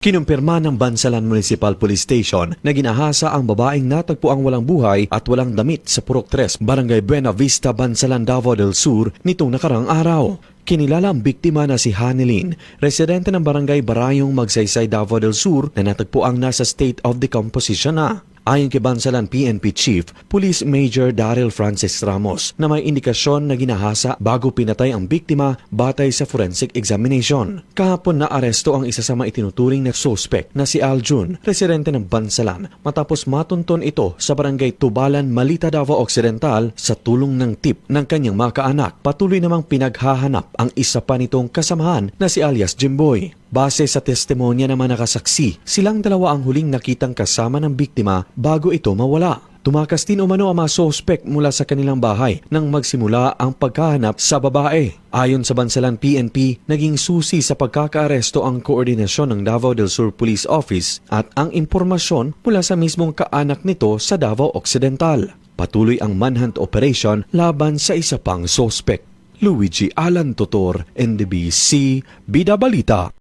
Kinumpirma ng Bansalan Municipal Police Station na ginahasa ang babaeng natagpo ang walang buhay at walang damit sa Purok 3, Barangay Buena Vista, Bansalan, Davao del Sur nitong nakarang araw. Kinilala ang biktima na si Hanilin, residente ng Barangay Barayong Magsaysay, Davao del Sur na natagpo ang nasa state of decomposition na. Ayon kay Bansalan PNP Chief, Police Major Daryl Francis Ramos na may indikasyon na ginahasa bago pinatay ang biktima batay sa forensic examination. Kahapon na aresto ang isa sa mga itinuturing na suspect na si Aljun, residente ng Bansalan, matapos matunton ito sa barangay Tubalan, Malita, Davao Occidental sa tulong ng tip ng kanyang mga kaanak. Patuloy namang pinaghahanap ang isa pa nitong kasamahan na si alias Jimboy. Base sa testimonya ng mga nakasaksi, silang dalawa ang huling nakitang kasama ng biktima bago ito mawala. Tumakas din umano ang mga sospek mula sa kanilang bahay nang magsimula ang pagkahanap sa babae. Ayon sa Bansalan PNP, naging susi sa pagkakaaresto ang koordinasyon ng Davao del Sur Police Office at ang impormasyon mula sa mismong kaanak nito sa Davao Occidental. Patuloy ang manhunt operation laban sa isa pang sospek. Luigi Alan Totor, NDBC, Bida Balita.